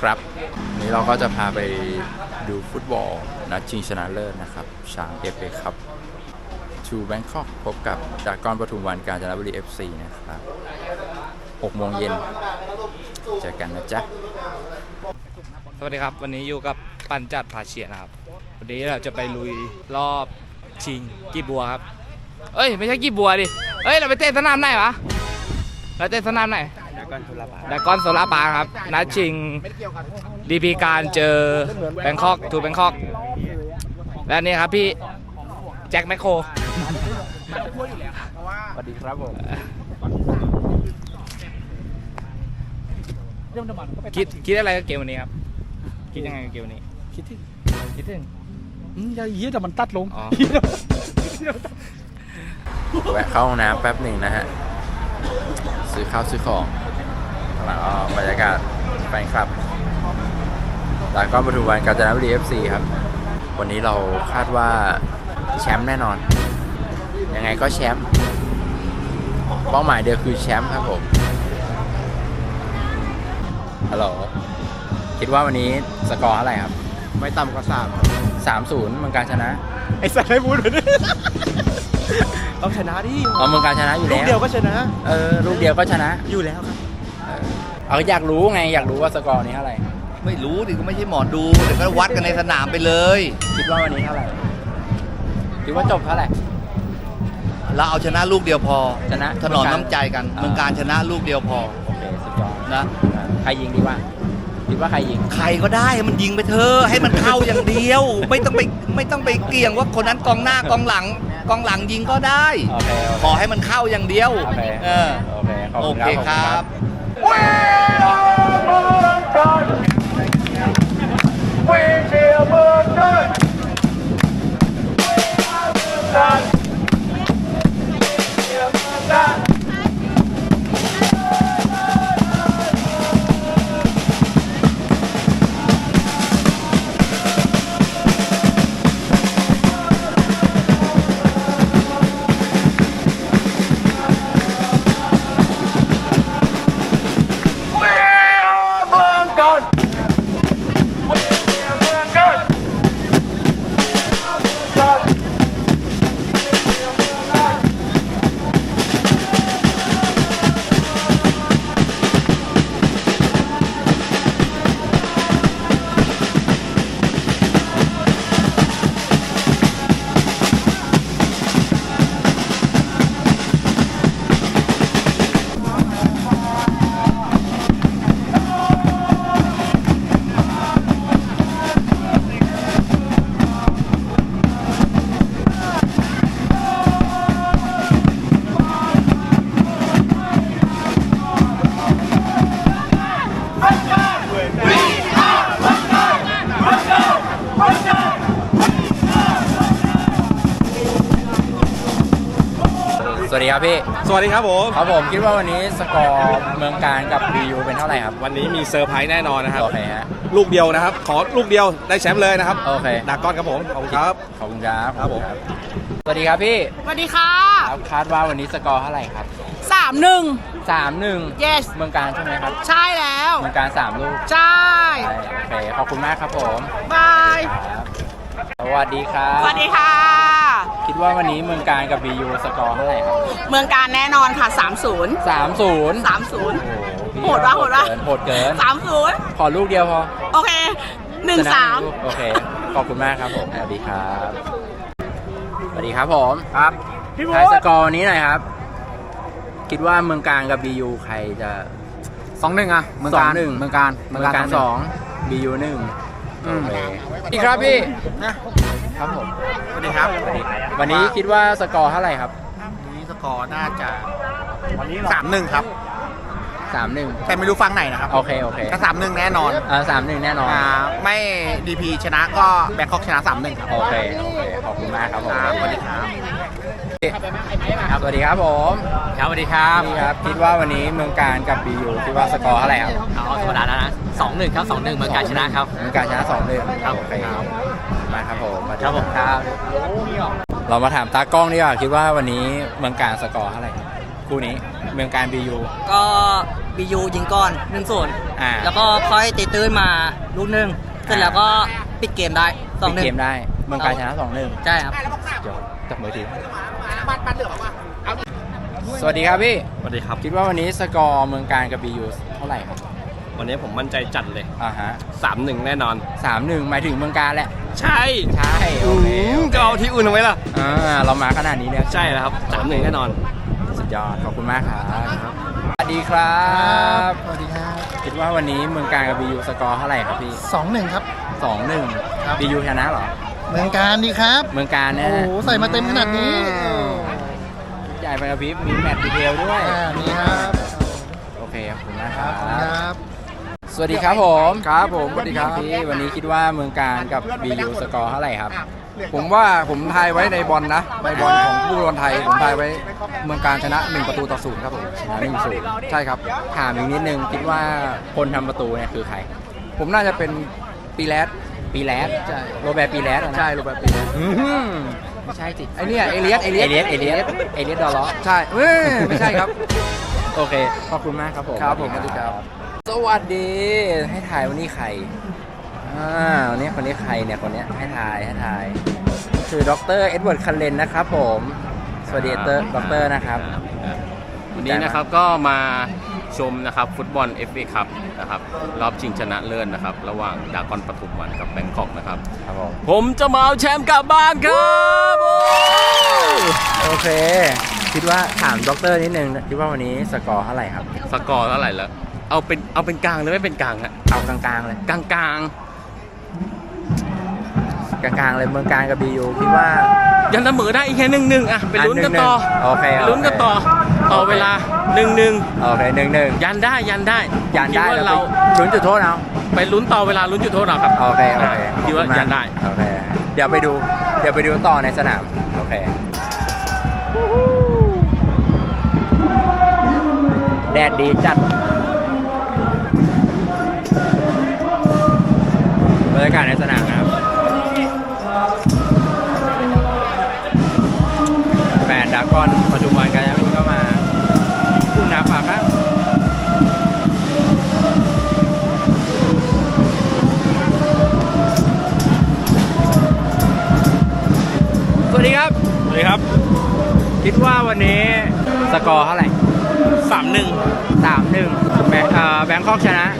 ครับวันนี้เราก็จะพาไปดูฟุตบอลนัดชิงชนะเลิศนะครับช้างเอฟเอครับชูแบงคอกพบกับดากอนปทุมวันการจนบุรี FC นะครับ6โมงเย็นเจอกันนะจ๊ะ สวัสดีครับ วันนี้อยู่กับปันจัดผาเฉียนะครับ วันนี้เราจะไปลุยรอบชิงกีบบัวครับ เอ้ย ไม่ใช่กีบบัวดิ เอ้ย เราไปเต้นสนามไหนวะ เราเต้นสนามไหน กอนโซลาบาดากอนโซลาบาครับนัดชิงดีพีการเจอแบงคอกทูแบงคอกและนี่ครับพี่แจ็คแมคโครสวัสดีครับผมคิดคิดอะไรกับเกมวันนี้ครับ คิดยังไงกับเกมวันนี้ คิดที่คิดถึงอืมอย่าเยี่ยแต่มันตัดลงอ๋อแวะเข้าห้องน้ำแป๊บหนึ่งนะฮะ ซื้อข้าวซื้อของ แล้วก็บรรยากาศแฟนคลับดากอนปทุมวันการจนบุรี FC ครับ วันนี้เราคาดว่าแชมป์แน่นอน ยังไงก็แชมป์เป้าหมายเดียวคือแชมป์ครับผมฮัลโหลคิดว่าวันนี้สกอร์เท่าไหร่ครับ ไม่ต่ำกว่าสาม3-0เมืองการชนะ ไอ้สัตว์ให้พูดเลยต้องชนะดิอ๋อเมืองการชนะอยู่ลูแล้กวเดียวก็ชนะ เออลูกเดียวก็ชนะ อยู่แล้วครับ เออเอาอยากรู้ไงอยากรู้ว่าสกอร์นี้เท่าไหร่ ไม่รู้ดิก็ไม่ใช่หมอดูเดี๋ยวก็วัดกันในสนามไปเลย คิดว่าวันนี้เท่าไหร่ คิดว่าจบเท่าไหร่ เราเอาชนะลูกเดียวพอชนะถนอมน้ำใจกันอ่า เมืองการชนะลูกเดียวพอโอเคสุดยอดนะอะใครยิงดีว่า คิดว่าใครยิง ใครก็ได้ให้มันยิงไปเถอะให้มันเข้าอย่างเดียว ไม่ต้องไปไม่ต้องไปเกี่ยงว่าคนนั้นกองหน้ากองหลังกองหลังยิงก็ได้ โอเคโอขเคอให้มันเข้าอย่างเดียวโอเคเออโอเคขอบโอคุณเคครับครับส วั ครับพี่ สวัสดีครับผม ครับผมคิดว่าวันนี้สกอร์เมืองการกับ BU เป็นเท่าไหร่ครับ วันนี้มีเซอร์ไพรส์แน่นอนนะครับ โอเคฮะ ลูกเดียวนะครับ ขอลูกเดียวได้แชมป์เลยนะครับโอเค ดากอนครับผม ขอบคุณครับ ขอบคุณครับครับผม สวัสดีครับพี่สวัสดีค่ะ ครับคาดว่าวันนี้สกอร์เท่าไหร่ครับสามหนึ่ง3-1 yes เมืองการใช่ไหมครับ ใช่แล้ว เมืองการ3ลูกใช่ ใช่โอเค ขอบคุณมากครับผมบาย ครับสวัสดีครับ สวัสดีค่ะ คิดว่าวันนี้เมืองการกับ BU สกอร์เท่าไหร่ครับเมืองการแน่นอนค่ะ 30 3-0 30โอ้โหพี่โหดวะโหดวะ โหดเกิน 30 ขอลูกเดียวพอโอเคชนะลูก1โอเค ขอบคุณมากครับผมสวัสดีครับสวัสดีครับผมครับทายสกอร์วันนี้หน่อยครับ คิดว่าเมืองการกับ BU ใครจะ สองหนึ่งอะเมืองการสหนึ่ง เมืองการเมืองการสอง BU หนึ่งโอเคอีกครับพี่ ครับผมสวัสดีครับสวัสดีครับวันนี้คิดว่าสกอร์เท่าไหร่ครับวันนี้สกอร์น่าจะสามหนึ่งครับสามหนึ่งแต่ไม่รู้ฟังไหนนะครับโอเคโอเคถ้าสามหนึ่งแน่นอนอ่าสามหนึ่งแน่นอนอ่าไม่ดีพีชนะก็แบงคอกชนะสามหนึ่งครับโอเคโอเคขอบคุณมากครับผมครับสวัสดีครับครับสวัสดีครับผมครับสวัสดีครับพี่ครับคิดว่าวันนี้เมืองการกับ BU คิดว่าสกอร์เท่าไหร่ครับเอาธรรมดาแล้วนะสองหนึ่งครับสองหนึ่งเมืองการชนะครับเมืองการชนะสองหนึ่งครับโอเคมา ครับผมสวัสดีครับผมครับเรามาถามตากล้องดีกว่าคิดว่าวันนี้เมืองการสกอร์เท่าไหร่ครับคู่นี้เมืองการ BU ก็บียูยิงก่อนหนึ่งศูนย์อ่าแล้วก็ค่อยตีตื้นมาลูกหนึ่งเสร็จแล้วก็ปิดเกมได้สองปิดหนึ่งเกมได้เมืองการชนะสองหนึ่งใช่ครับเดี๋ยวจับมือทีสวัสดีครับพี่สวัสดีครับ คิดว่าวันนี้สกอร์เมืองการกับบียูเท่าไหร่ครับวันนี้ผมมั่นใจจัดเลยอ่าฮะ3-1แน่นอนสามหนึ่งหมายถึงเมืองการแหละ ใช่ใช่โอเคโอเคจะเอาที่อื่นเอาไว้ล่ะ อ่าเรามาขนาดนี้เนี่ยใช่แล้วครับ3-1แน่นอน สุดยอดขอบคุณมากครับสวัสดีครับสวัสดีครับคิดว่าวันนี้เมืองการกับบียูสกอร์เท่าไหร่ครับพี่สองหนึ่งครับ สองหนึ่งครับ บียูชนะเหรอ เมืองการดีครับ เมืองการโอ้เนี่ยโหใส่มาเต็มขนาดนี้ใหญ่ไปกระพริบมีแมตช์ดีเทลด้วย อ่านี่ครับ โอเค ขอบคุณมากค ค รั รับ บครับ ส วัสดีครับผมครับผมสวัสดีครับ พี่วันนี้คิดว่าเมืองการกับบียูสกอร์เท่าไหร่ครับ ผมว่าผมทายไว้ในบอลนะในบอลของผู้บอลไทยผมทายไว้เมืองการชนะ 1 ประตูต่อศูนย์ครับผมชนะหนึ่งศูนย์ใช่ครับถามอีกนิดนึงคิดว่าคนทำประตูเนี่ยคือใคร ผมน่าจะเป็นปีแรดปีแรดใช่โรแบร์ปีแรดอะนะใช่โรเบิร์ตปีแรดอื้อหือไม่ใช่สิไอเนี่ยเอเลียสเอเลียสเอเลียสเอเลียสเอเลียสดอลล์ใช่เอ้ยไม่ใช่ครับ โอเคขอบคุณมากครับผมครับผมสวัสดีครับ สวัสดี ให้ถ่ายวันนี้ใครอ่าวันนี้คนนี้ใครเนี่ยคนเนี้ยให้ถ่ายให้ถ่าย คือดรเอ็ดเวิร์ดคันเลนนะครับผม สวัสดีดรดรนะครับ วันนี้นะครับก็มาชมนะครับฟุตบอล FA คัพนะครับรอบชิงชนะเลิศนะครับ ระหว่างดากอนปทุมวันกับแบงคอกนะครับ ครับผมผมจะมาเอาแชมป์กลับบ้านครับโอ้ยโอเค คิดว่าถามดรนิดนึงคิดว่าวันนี้สกอร์เท่าไหร่ครับ สกอร์เท่าไหร่แล้ว เอาเป็นเอาเป็นกลางหรือไม่เป็นกลางฮะเอากลางๆเลยกลางกลางกลางๆเลยเมืองการกับบียูคิดว่า ๆยันเสมอได้อีกแค่หนึ่งหนึ่งอะไปลุ้นกันต่อโอเคไปโอเคลุ้นกันต่อต่อเวลาหนึ่งหนึ่งโอเคหนึ่งหนึ่งยันได้ยันได้ยันได้คิว่าแล้วเราไปลุ้นจุดโทษเอาไปลุ้นต่อเวลาลุ้นจุดโทษเอาครับโอเคโอเคคิดว่าขอบณมกยันได้โอเคเดี๋ยวไปดู เดี๋ยวไปดูต่อในสนามโอเคแดดดีจัด บรรยากาศในสนามนะครับแฟนดรากอนปัจจุบันกันยังก็มาพุ่งน้ำฝากครับสวัสดีครับ สวัสดีครับ คิดว่าวันนี้สกอร์เท่าไหร่สามหนึ่งสามหนึ่งแบงค์เอ่อแบงคอกชนะเราชนะ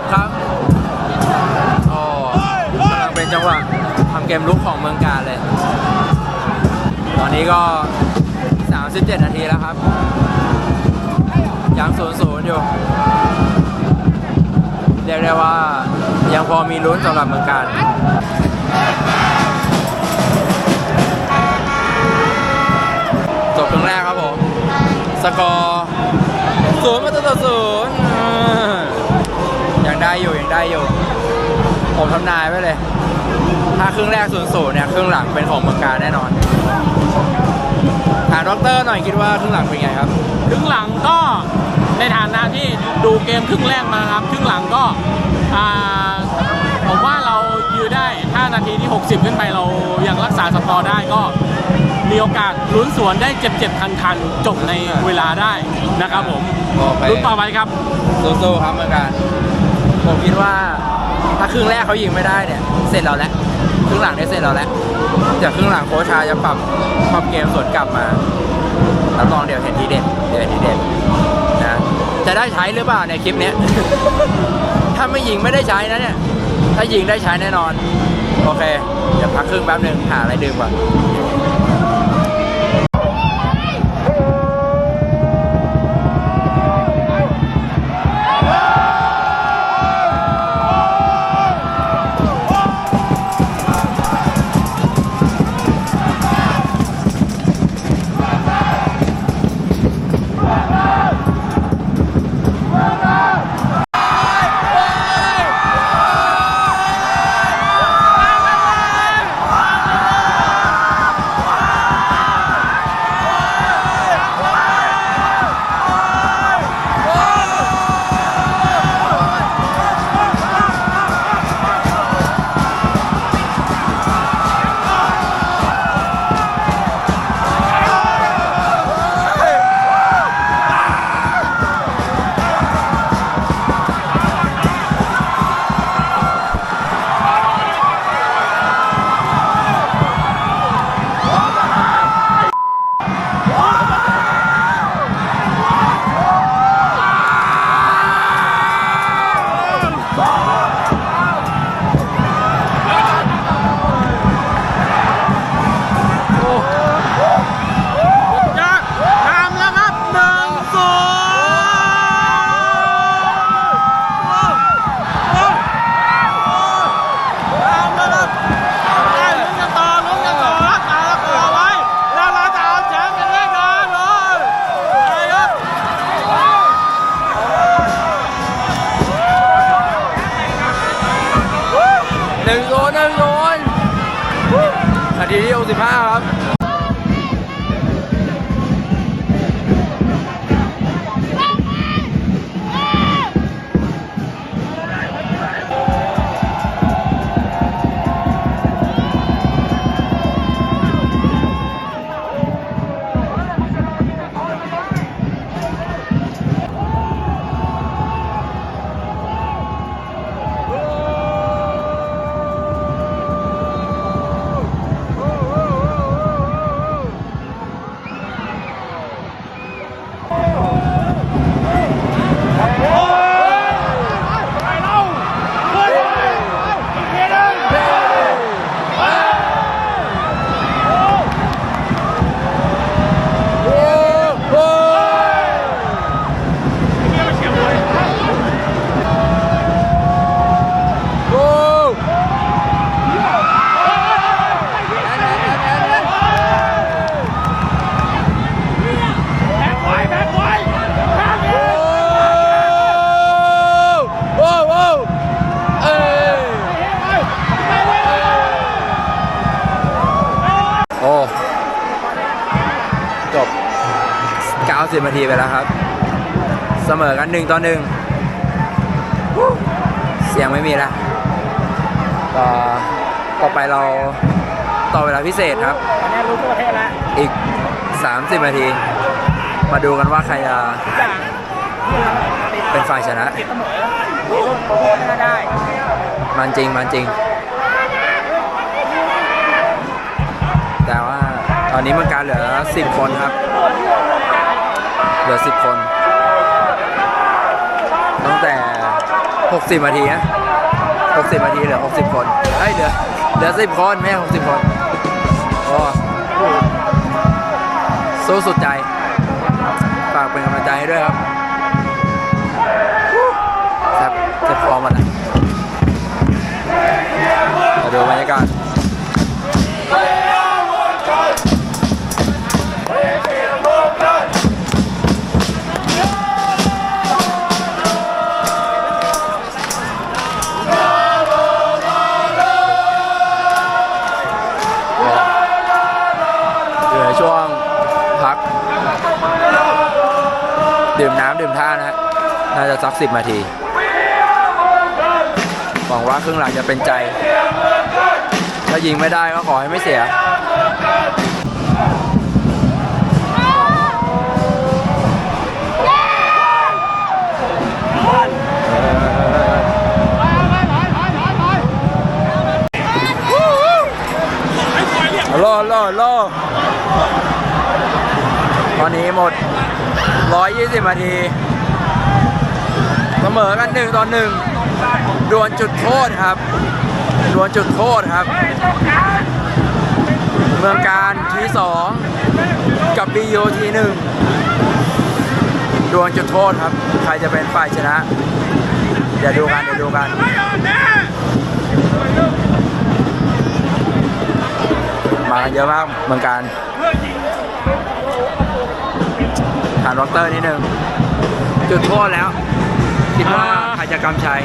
บเจ็บครับโอ้กำลังเป็นจังหวะทำเกมลุกของเมืองการเลย ตอนนี้ก็ 37 นาทีแล้วครับ ยังศูนย์ศูนย์อยู่ เรียกได้ว่ายังพอมีลุ้นสำหรับเมืองการจบครึ่งแรกครับผม สกอร์ศูนย์ประตูต่อศูนย์ ยังได้อยู่ยังได้อยู่ ผมทำนายไว้เลย ถ้าครึ่งแรกศูนย์ศูนย์เนี่ยครึ่งหลังเป็นของเมืองการแน่นอนถามดอกเตอร์หน่อยคิดว่าครึ่งหลังเป็นไงครับ ครึ่งหลังก็ในฐานะที่ดูเกมครึ่งแรกมาครับ ครึ่งหลังก็อ่าผมว่าเรายื้อได้ถ้านาทีที่ 60 ขึ้นไปเรายังรักษาสกอร์ได้ก็มีโอกาสลุ้นสวนได้เจ็บๆทันๆจบในเวลาได้นะครับผมโอเคลุ้นต่อไปครับสู้ๆครับเมืองการ ผมคิดว่าถ้าครึ่งแรกเขายิงไม่ได้เนี่ย เสร็จเราแล้วครึ่งหลังได้เสร็จเราแล้วเดี๋ยวครึ่งหลังโค้ชาจะปรับปรับเกมสวนกลับมารับรองเดี๋ยวเห็นทีเด็ดเดี๋ยวเห็นทีเด็ดนะจะได้ใช้หรือเปล่าในคลิปเนี้ยถ้าไม่ยิงไม่ได้ใช้นะเนี่ยถ้ายิงได้ใช้แน่นอน โอเค เดี๋ยวพักครึ่งแป๊บหนึ่งหาอะไรดื่มก่อน ทีที่65ครับ ต่อหนึ่งฮู้เสียงไม่มีแล้วต่อต่อไปเราต่อเวลาพิเศษครับอีก 30 นาที มาดูกันว่าใครจะเป็นฝ่ายชนะ มันจริงมันจริง แต่ว่าตอนนี้มันการเหลือ 10 คนครับ เหลือ 10 คนตั้ งแต่ 60นาทีนะ60นาทีเหลือ 60 คนเอ้ยเหลือเหลือ 10 คนไม่ใช่60 คนโอ้สู้สุดใจฝากเป็นกำลังใจให้ด้วยครับแซ่บแซ่บคอมันอะมาดูบรรยากาศ 60นาทีหวังว่าครึ่งหลังจะเป็นใจ ถ้ายิงไม่ได้ก็ขอให้ไม่เสียรอโลโลตอนนี้หมด 120นาที มอกันหนึ่งต่อหนึ่งดวลจุดโทษครับดวลจุดโทษครับ เมืองการทีสองกับบีโอทีหนึ่งดวลจุดโทษครับ ใครจะเป็นฝ่ายชนะ เดี๋ยวดูกันเดี๋ยวดูกันมาเยอะมากเมืองการฐานวอเตอร์นิดนึงจุดโทษแล้ว คิดว่าอ่าใครจะกำชัย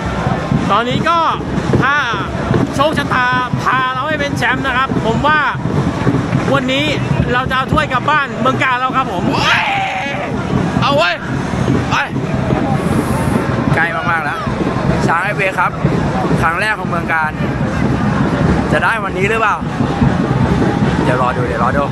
ตอนนี้ก็ถ้าโชคชะตาพาเราให้เป็นแชมป์นะครับ ผมว่าวันนี้เราจะเอาถ้วยกลับบ้านเมืองการเราครับผมเอาไว้ยไปใกล้มากๆแล้วช้างไอเวครับ ครั้งแรกของเมืองการ จะได้วันนี้หรือเปล่า เดี๋ยวรอดูเดี๋ยวรอดู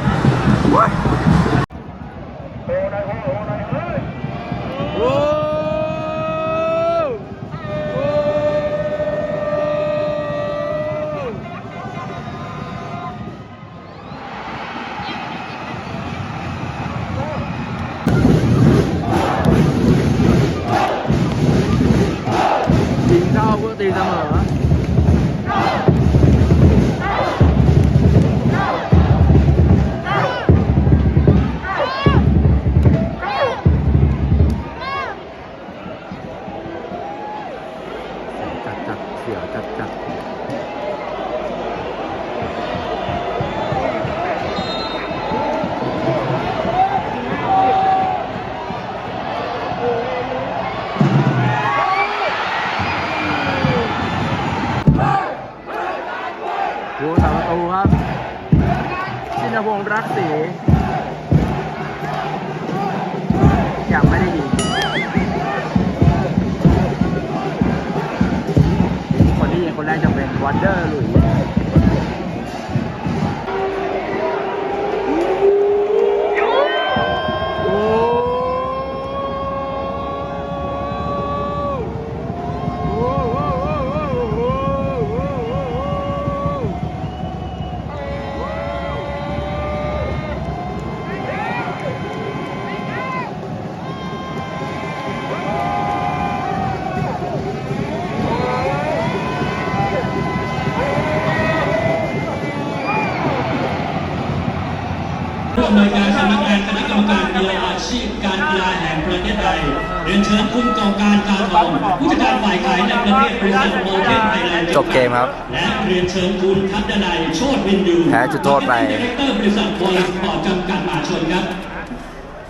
ำนวยการสำนักงานคณะกรรมการกีฬาอาชีพการกีฬาแห่งประเทศไทยเรียนเชิญคุณกองการการทองผู้จัดการฝ่ายขายในประเทศบริษัทโมเทนไทยแลนด์จบเกมครับ และเรียนเชิญคุณทัพดนัยโชติวินยูแพ้จุดโทษไปดีเรคเตอร์บริษัทบอลสปอร์ตจำกัดมหาชนครับ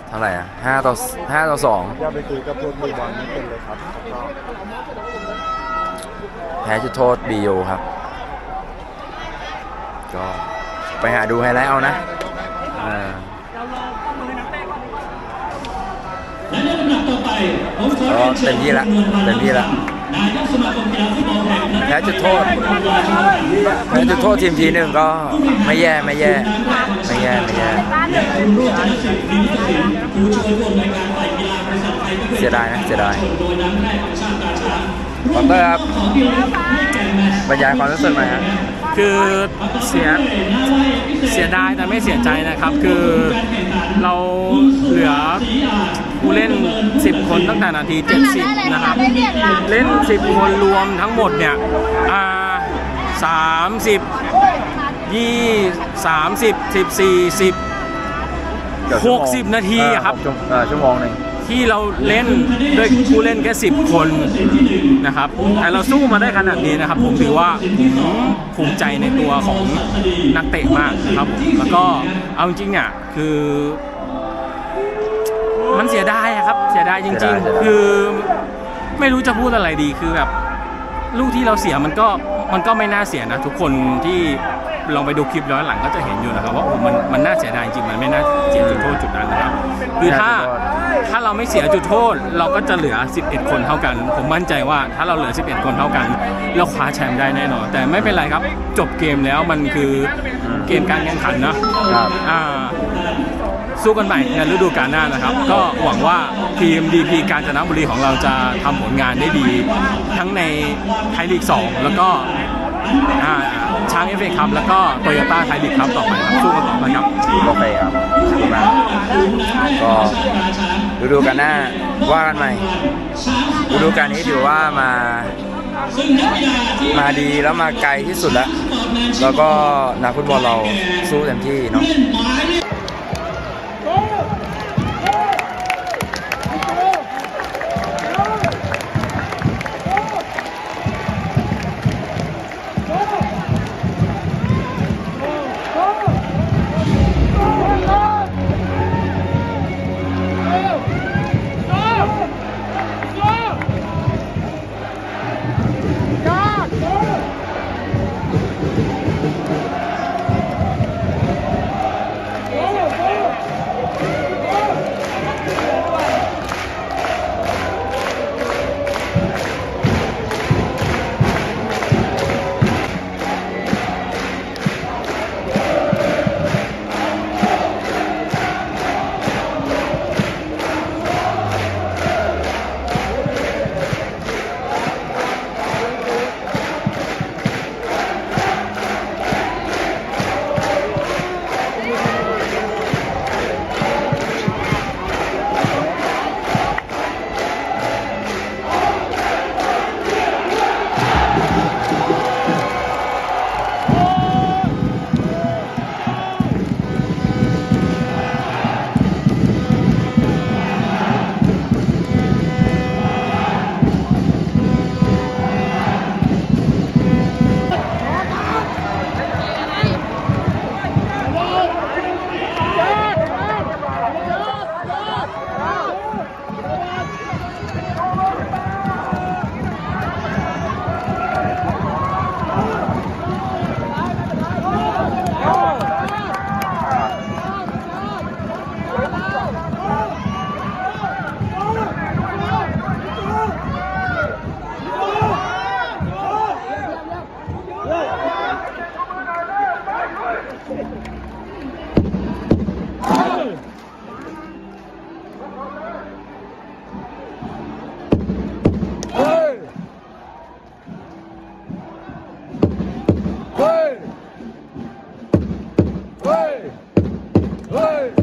เท่าไหร่อะห้าต่อห้าต่อสองอย่าไปคุยกับพวกมือบอลนี่เป็นเลยครับแพ้จุดโทษบีโอครับ ก็ไปหาดูไฮไลท์เอานะ ไปผมขอเรียนเชิญเต็มที่ละเต็มที่ละแพ้จุดโทษแพ้จุดโทษทีมทีหนึ่งก็ไม่แย่ไม่แย่ไม่แย่ไม่แย่ เสียดายนะเสียดายโดยน้ำแรกของชาติกาชาคอนเตอร์ครับบรรยายความรู้สึกหน่อยฮะคือเสียเสียดายแต่ไม่เสียใจนะครับ คือเราเหลือผู้เล่น 10 คนตั้งแต่นาที 70 นะครับ เล่น 10 คนรวมทั้งหมดเนี่ยอ่า30 20 30 14 10เกือบชั่วโมง60นาทีอะครับเออหกชั่วเออชั่วโมงหนึ่ง ที่เราเล่นด้วยผู้เล่นแค่10คนนะครับแต่เราสู้มาได้ขนาดนี้นะครับ ผมถือว่าผมภูมิใจในตัวของนักเตะมากนะครับผมแล้วก็เอาจริงๆเนี่ยคือ มันเสียดายอะครับ เสียดายจเสียริดางยเสียดายๆคือไม่รู้จะพูดอะไรดีคือแบบลูกที่เราเสียมันก็มันก็ไม่น่าเสียนะ ทุกคนที่ ลองไปดูคลิปย้อนหลังก็จะเห็นอยู่นะครับว่าโอ้มันมันน่าเสียดายจริงมันไม่น่าเสียจุดโทษจุดนั้นนะครับคือถ้าถ้าเราไม่เสียจุดโทษ เราก็จะเหลือ 11 คนเท่ากัน ผมมั่นใจว่าถ้าเราเหลือ 11 คนเท่ากัน เราคว้าแชมป์ได้แน่นอน แต่ไม่เป็นไรครับจบเกมแล้วมันคือเกมการแข่งขันนะครับอ่าสู้กันใหม่ในฤดูกาลหน้านะครับ ก็หวังว่าทีม DP กาญจนบุรีของเราจะทำผลงานได้ดี ทั้งในไทยลีก 2 แล้วก็อ่า ช้างเอฟเอคัพแล้วก็โตโยต้าไทยลีกครับต่อไปครับสู้กันต่อไปครับโอเคครับขอบคุณมากก็ฤดูกาลหน้าว่ากันใหม่ฤดูกาลนี้ถือว่ามามาดีแล้วมาไกลที่สุดแล้ว แล้วก็นักฟุตบอลเราสู้เต็มที่เนาะ Hey!